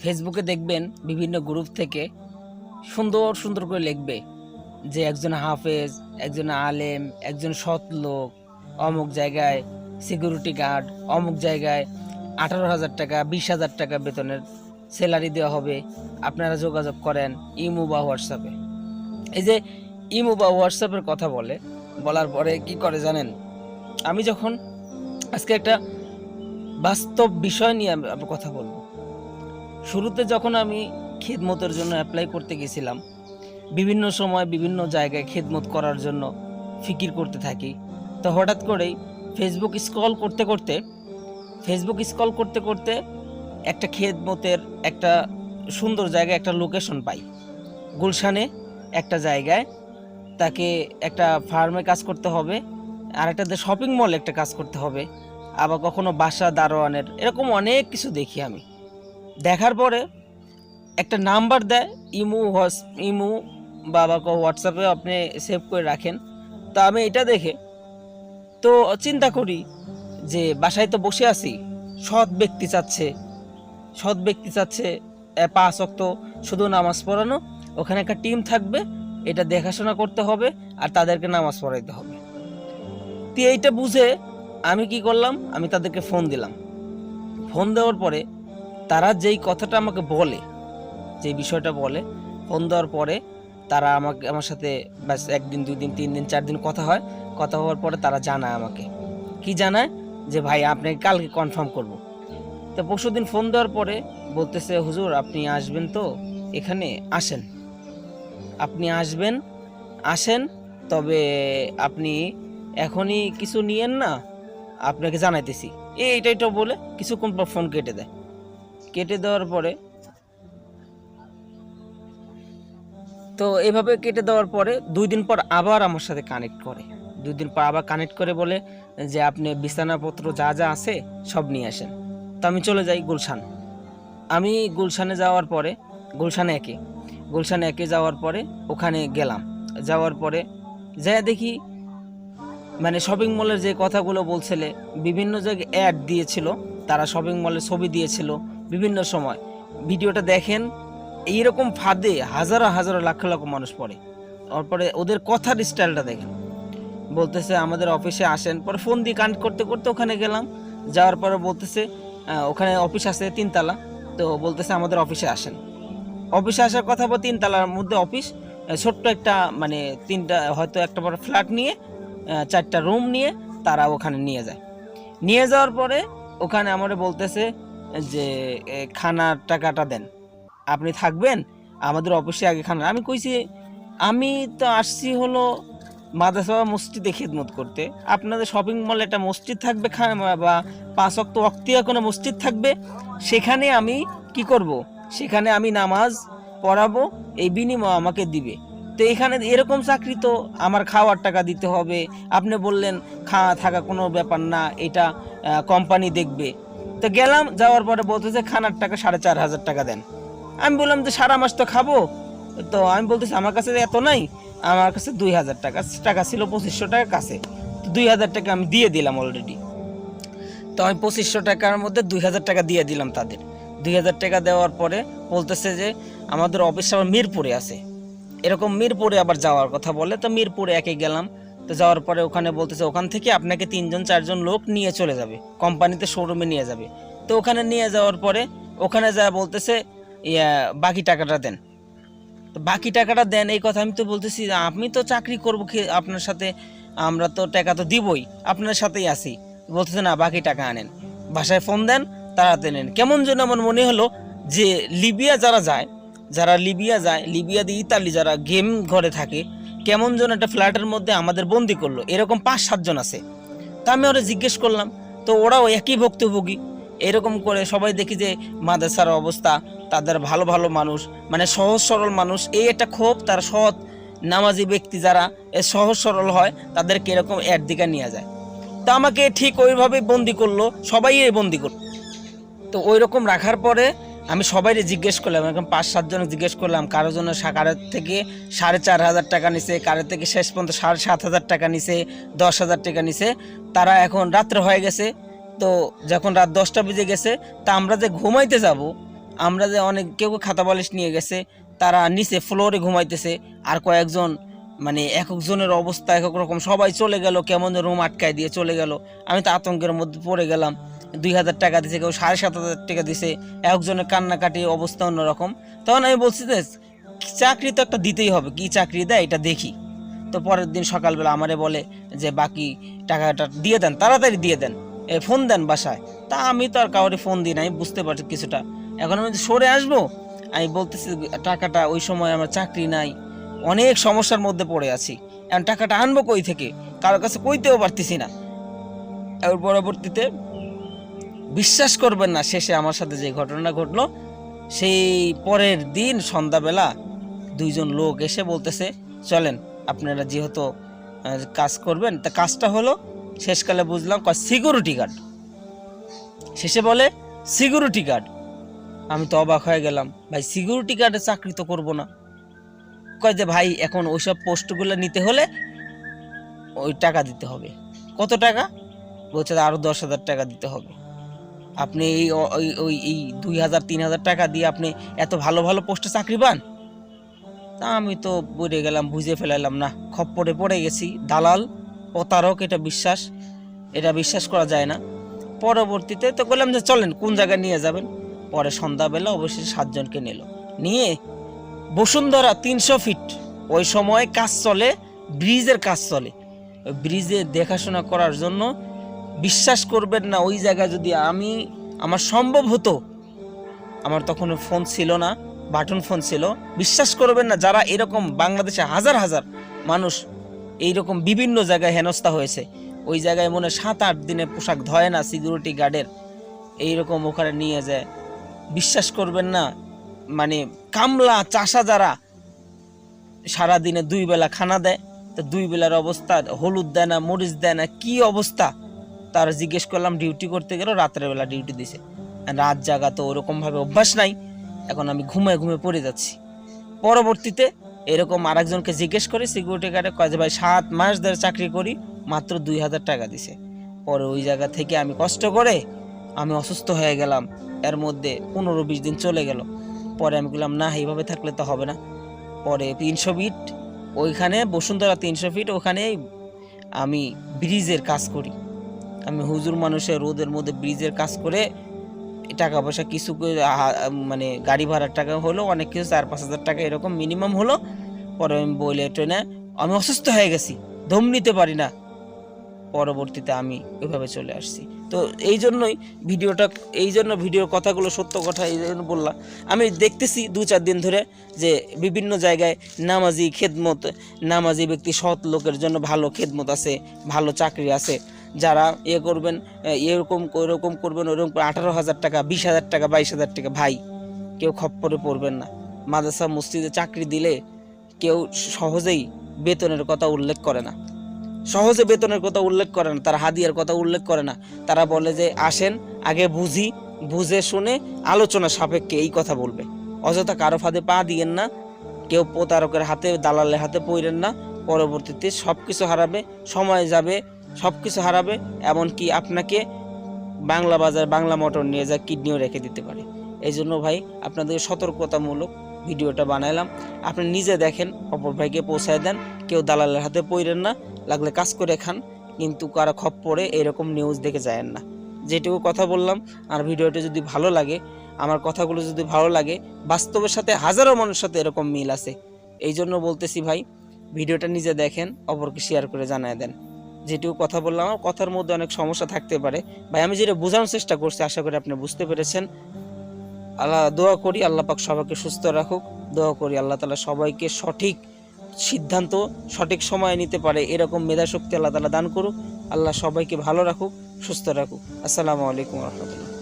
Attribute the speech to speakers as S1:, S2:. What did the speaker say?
S1: ফেসবুকে দেখবেন বিভিন্ন গ্রুপ থেকে সুন্দর সুন্দর করে লিখবে যে একজন হাফেজ, একজন আলেম, একজন সৎ লোক, অমুক জায়গায় সিকিউরিটি গার্ড অমুক জায়গায় আঠারো হাজার টাকা, বিশ হাজার টাকা বেতনের স্যালারি দেওয়া হবে। আপনারা যোগাযোগ করেন ইমো বা হোয়াটসঅ্যাপে এই যে ইমো বা হোয়াটসঅ্যাপের কথা বলে, বলার পরে কি করে জানেন? আমি যখন আজকে একটা বাস্তব বিষয় নিয়ে আমি কথা বলব শুরুতে যখন আমি খিদমতের জন্য অ্যাপ্লাই করতে গেছিলাম, বিভিন্ন সময় বিভিন্ন জায়গায় খিদমত করার জন্য ফিকির করতে থাকি। তো হঠাৎ করেই ফেসবুক স্ক্রল করতে করতে ফেসবুক স্ক্রল করতে করতে একটা খেদমতের একটা সুন্দর জায়গায় একটা লোকেশন পাই। গুলশানে একটা জায়গায় তাকে একটা ফার্মে কাজ করতে হবে, আর একটা শপিং মলে একটা কাজ করতে হবে, আবার কখনো বাসা, দারোয়ানের, এরকম অনেক কিছু দেখি আমি। দেখার পরে একটা নাম্বার দেয়, ইমু হোয়াটস ইমু বা হোয়াটসঅ্যাপে আপনি সেভ করে রাখেন। তো আমি এটা দেখে তো চিন্তা করি যে বাসায় তো বসে আছি, সৎ ব্যক্তি চাচ্ছে, সৎ ব্যক্তি চাচ্ছে পাঁচ অক্ত শুধু নামাজ পড়ানো, ওখানে একটা টিম থাকবে, এটা দেখাশোনা করতে হবে আর তাদেরকে নামাজ পড়াইতে হবে। তো এইটা বুঝে আমি কি করলাম, আমি তাদেরকে ফোন দিলাম। ফোন দেওয়ার পরে তারা যেই কথাটা আমাকে বলে, যে বিষয়টা বলে, ফোন দেওয়ার পরে তারা আমাকে, আমার সাথে ব্যাস একদিন দুই দিন তিন দিন চার দিন কথা হয়। কথা হওয়ার পরে তারা জানায় আমাকে। কি জানায়? যে, ভাই, আপনাকে কালকে কনফার্ম করব। তো পরশু দিন ফোন দেওয়ার পরে বলতেছে, হুজুর, আপনি আসবেন তো এখানে, আসেন। আপনি আসবেন, আসেন, তবে আপনি এখনই কিছু নিয়েন না, আপনাকে জানাইতেছি। এই, এইটাই তো বলে, কিছুক্ষণ পর ফোন কেটে দেয়। কেটে দেওয়ার পরে, তো এভাবে কেটে দেওয়ার পরে দুই দিন পর আবার আমার সাথে কানেক্ট করে। দুই দিন পর আবার কানেক্ট করে বলে যে, আপনি বিছানাপত্র যা যা আছে সব নিয়ে আসেন। তো আমি চলে যাই গুলশান। আমি গুলশানে যাওয়ার পরে, গুলশানে একে, গুলশান একে যাওয়ার পরে ওখানে গেলাম। যাওয়ার পরে যা দেখি মানে শপিং মলের যে কথাগুলো বলছিলে, বিভিন্ন জায়গায় অ্যাড দিয়েছিল, তারা শপিং মলের ছবি দিয়েছিল বিভিন্ন সময়। ভিডিওটা দেখেন, এইরকম ফাঁদে হাজারো হাজারো লাখ লাখ মানুষ পড়ে। তারপরে ওদের কথার স্টাইলটা দেখেন। বলতেছে আমাদের অফিসে আসেন, পরে ফোন দিয়ে কানেক্ট করতে করতে ওখানে গেলাম। যাওয়ার পরে বলতেছে ওখানে অফিস আছে তিনতলা। তো বলতেছে আমাদের অফিসে আসেন। অফিসে আসার কথা বল তিনতলার মধ্যে অফিস ছোট্ট একটা মানে তিনটা, হয়তো একটা বড় ফ্ল্যাট নিয়ে চারটা রুম নিয়ে তারা ওখানে নিয়ে যায়। নিয়ে যাওয়ার পরে ওখানে আমার বলতেছে যে খানার টাকাটা দেন। আপনি থাকবেন, আমাদের অফিসে আগে খানা। আমি কইছি, আমি তো আসছি হলো মাদ্রাসা মসজিদে খেদমত করতে। আপনাদের শপিং মলে একটা মসজিদ থাকবে বা পাঁচ অক্ত অক্তিয়া কোনো মসজিদ থাকবে, সেখানে আমি কি করব? সেখানে আমি নামাজ পড়াবো, এই বিনিময় আমাকে দিবে। তো এখানে এরকম চাকরি তো আমার খাওয়ার টাকা দিতে হবে। আপনি বললেন খাওয়া থাকা কোনো ব্যাপার না, এটা কোম্পানি দেখবে। তো গেলাম, যাওয়ার পরে বলতেছে খানার টাকা সাড়ে চার হাজার টাকা দেন। আমি বললাম যে সারা মাস তো খাব? তো আমি বলতেছি, আমার কাছে এত নাই, আমার কাছে দুই হাজার টাকা টাকা ছিল পঁচিশশো টাকা কাছে। দুই হাজার টাকা আমি দিয়ে দিলাম অলরেডি তো আমি পঁচিশশো টাকার মধ্যে দুই হাজার টাকা দিয়ে দিলাম তাদের। দুই হাজার টাকা দেওয়ার পরে বলতেছে যে, আমাদের অফিস আবার মিরপুরে আছে। এরকম মিরপুরে আবার যাওয়ার কথা বলে, তো মিরপুরে একে গেলাম। তো যাওয়ার পরে ওখানে বলতেছে ওখান থেকে আপনাকে তিনজন চারজন লোক নিয়ে চলে যাবে। কোম্পানিতে শোরুমে নিয়ে যাবে। তো ওখানে নিয়ে যাওয়ার পরে ওখানে যা বলতেছে ইয়া, বাকি টাকাটা দেন। তো বাকি টাকাটা দেন এই কথা আমি তো বলতেছি আমি তো চাকরি করব আপনার সাথে? আমরা তো টাকা তো দিবই আপনার সাথেই আছি। বলতেছে না বাকি টাকা আনেন। বাসায় ফোন দেন তাড়াতে নেন। কেমন যেন আমার মনে হলো যে লিবিয়া যারা যায় যারা লিবিয়া যায় লিবিয়া দিয়ে ইতালি যারা গেম ঘরে থাকে কেমন যেন একটা ফ্ল্যাটের মধ্যে আমাদের বন্দি করল। এরকম পাঁচ সাতজন আছে। তা আমি ওরা জিজ্ঞেস করলাম, তো ওরাও একই ভুক্তভোগী? এরকম করে সবাই দেখি যে মাদ্রাসার অবস্থা, তাদের ভালো ভালো মানুষ মানে সহজ, সরল মানুষ। এই একটা ক্ষোভ, তার সৎ নামাজি ব্যক্তি যারা, এ সহজ, সরল হয়, তাদেরকে এরকম এর দিকে নিয়ে যায়। তো আমাকে ঠিক ওইভাবেই বন্দি করল, সবাই এই বন্দি করল তো ওই রকম রাখার পরে আমি সবাইকে জিজ্ঞেস করলাম, এরকম পাঁচ সাতজন জিজ্ঞেস করলাম কারোর জন্য কারোর থেকে সাড়ে চার হাজার টাকা নিছে কারোর থেকে শেষ পর্যন্ত সাড়ে সাত হাজার টাকা নিছে, দশ হাজার টাকা নিছে। তারা এখন রাত্রে হয়ে গেছে, তো যখন রাত দশটা বেজে গেছে, তা আমরা যে ঘুমাইতে যাব, আমরা যে অনেক, কেউ কেউ খাতা বালিশ নিয়ে গেছে, তারা নিচে ফ্লোরে ঘুমাইতেছে, আর কয়েকজন মানে এক একজনের অবস্থা এক এক রকম, সবাই চলে গেল, কেমন রুম আটকায় দিয়ে চলে গেল। আমি তো আতঙ্কের মধ্যে পড়ে গেলাম। দুই হাজার টাকা দিছে, কেউ সাড়ে সাত হাজার টাকা দিছে, একজনের কান্নাকাটি অবস্থা অন্যরকম। তখন আমি বলছি যে চাকরি তো একটা দিতেই হবে, কি চাকরি দেয় এটা দেখি। তো পরের দিন সকালবেলা আমারে বলে যে, বাকি টাকাটা দিয়ে দেন, তাড়াতাড়ি দিয়ে দেন, এ, ফোন দেন বাসায়। তা আমি তো আর কাউরে ফোন দিই নাই, বুঝতে পারছি কিছুটা। এখন আমি সরে আসব, আমি বলতেছি, টাকাটা ওই সময় আমার চাকরি নাই, অনেক সমস্যার মধ্যে পড়ে আছি, এখন টাকাটা আনব কই থেকে? কারোর কাছে কইতেও পারতেছি না। এর পরবর্তীতে বিশ্বাস করবেন না, শেষে আমার সাথে যে ঘটনা ঘটলো, সেই পরের দিন সন্ধ্যাবেলা দুইজন লোক এসে বলতেছে, চলেন, আপনারা যেহেতু কাজ করবেন, তা কাজটা হলো, শেষকালে বুঝলাম কয় সিকিউরিটি গার্ড। শেষে বলে, সিকিউরিটি গার্ড। আমি তো অবাক হয়ে গেলাম, ভাই, সিকিউরিটি গার্ডে চাকরি তো করব না। কয় যে, ভাই, এখন ওইসব পোস্টগুলো নিতে হলে ওই টাকা দিতে হবে। কত টাকা? বলছে আরও দশ হাজার টাকা দিতে হবে। আপনি এই ওই ওই, এই দুই হাজার, তিন হাজার টাকা দিয়ে আপনি এত ভালো ভালো পোস্টে চাকরি পান? তা আমি তো পড়ে গেলাম, বুঝে ফেলাইলাম, না, খপ্পরে পড়ে গেছি। দালাল, প্রতারক, এটা বিশ্বাস। এটা বিশ্বাস করা যায় না। পরবর্তীতে তো বললাম যে চলেন, কোন জায়গায় নিয়ে যাবেন? পরে সন্ধ্যাবেলা অবশ্যই সাতজনকে নিল। নিয়ে বসুন্ধরা তিনশো ফিট, ওই সময় কাজ চলে, ব্রিজের কাজ চলে। ওই ব্রিজে দেখাশোনা করার জন্য বিশ্বাস করবেন না, ওই জায়গায় যদি আমি, আমার সম্ভব হতো, আমার তখন ফোন ছিল না, বাটন ফোন ছিল, বিশ্বাস করবেন না, যারা এরকম বাংলাদেশে হাজার হাজার মানুষ এইরকম বিভিন্ন জায়গায় হেনস্থা হয়েছে, ওই জায়গায় মনে সাত আট দিনে পোশাক ধয় না সিকিউরিটি গার্ডের এইরকম ওখানে নিয়ে যায়। বিশ্বাস করবেন না মানে কামলা চাষা যারা সারা দিনে দুই বেলা খানা দেয়, তো দুই বেলার অবস্থা, হলুদ দেয় না, মরিচ দেয় না, কি অবস্থা? তার জিজ্ঞেস করলাম ডিউটি করতে গেল, রাতের বেলা ডিউটি দিছে। রাত জাগা তো ওরকম ভাবে অভ্যাস নাই। এখন আমি ঘুমায় ঘুমে পড়ে যাচ্ছি। পরবর্তীতে এরকম আরেকজনকে জিজ্ঞেস করি সিকিউরিটি গার্ডে কয় যে, ভাই, সাত মাস ধরে চাকরি করি, মাত্র দুই হাজার টাকা দিছে। পরে ওই জায়গা থেকে আমি কষ্ট করে আমি অসুস্থ হয়ে গেলাম। এর মধ্যে পনেরো বিশ দিন চলে গেল। পরে আমি বললাম, না, এইভাবে থাকলে তো হবে না। পরে তিনশো ফিট ওইখানে বসুন্ধরা তিনশো ফিট ওখানেই আমি ব্রিজের কাজ করি। আমি হুজুর মানুষের রোদের মধ্যে ব্রিজের কাজ করে টাকা পয়সা কিছু মানে গাড়ি ভাড়ার টাকা হলো, অনেক কিছু, চার, পাঁচ হাজার টাকা এরকম মিনিমাম হলো। পরে আমি বইলে, ট্রেনে, আমি অসুস্থ হয়ে গেছি, দম নিতে পারি না। পরবর্তীতে আমি ওইভাবে চলে আসছি। তো এই জন্যই ভিডিওটা, এই জন্য ভিডিওর কথাগুলো সত্য কথা এই জন্য বললাম। আমি দেখতেছি দু, চার দিন ধরে যে বিভিন্ন জায়গায় নামাজি খেদমত, নামাজি ব্যক্তি সৎ লোকের জন্য ভালো খেদমত আছে, ভালো চাকরি আছে। যারা ইয়ে করবেন এরকম ওইরকম করবেন ওইরকম করে আঠারো হাজার টাকা, বিশ হাজার টাকা, বাইশ হাজার টাকা, ভাই, কেউ খপ্পরে পড়বেন না। মাদ্রাসা মসজিদে চাকরি দিলে কেউ সহজেই বেতনের কথা উল্লেখ করে না। সহজে বেতনের কথা উল্লেখ করে না, তারা হাদিয়ার কথা উল্লেখ করে না। তারা বলে যে, আসেন, আগে বুঝি, বুঝে শুনে আলোচনা সাপেক্ষে এই কথা বলবে। অযথা কারও ফাঁদে পা দিয়েন না, কেউ প্রতারকের হাতে, দালালের হাতে পড়েন না, পরবর্তীতে সব কিছু হারাবে, সময় যাবে সব কিছু হারাবে, এমনকি আপনাকে বাংলা বাজার, বাংলা মোটর নিয়ে যা কিডনিও রেখে দিতে পারে। এই জন্য ভাই আপনাদের সতর্কতামূলক ভিডিওটা বানাইলাম। আপনি নিজে দেখেন, অপর ভাইকে পৌঁছায় দেন। কেউ দালালের হাতে পড়েন না, লাগলে কাজ করে খান। কিন্তু কারও খপ্পরে এরকম নিউজ দেখে যায়েন না। যেটুকু কথা বললাম, আর ভিডিওটা যদি ভালো লাগে, আমার কথাগুলো যদি ভালো লাগে, বাস্তবের সাথে হাজারো মানুষের সাথে এরকম মিল আছে। এই জন্য বলতেছি ভাই, ভিডিওটা নিজে দেখেন, অপরকে শেয়ার করে জানায় দেন। যেটুকু কথা বললাম, আমার কথার মধ্যে অনেক সমস্যা থাকতে পারে। ভাই, আমি যেটা বোঝানোর চেষ্টা করছি, আশা করি আপনি বুঝতে পেরেছেন। আল্লাহ, দোয়া করি আল্লাহ পাক সবাইকে সুস্থ রাখুক। দোয়া করি আল্লাহ তালা সবাইকে সঠিক সিদ্ধান্ত, সঠিক সময় নিতে পারে, এরকম মেধাশক্তি আল্লাহ তালা দান করুক। আল্লাহ সবাইকে ভালো রাখুক, সুস্থ রাখুক। আসসালামু আলাইকুম রহমতুল্লাহ।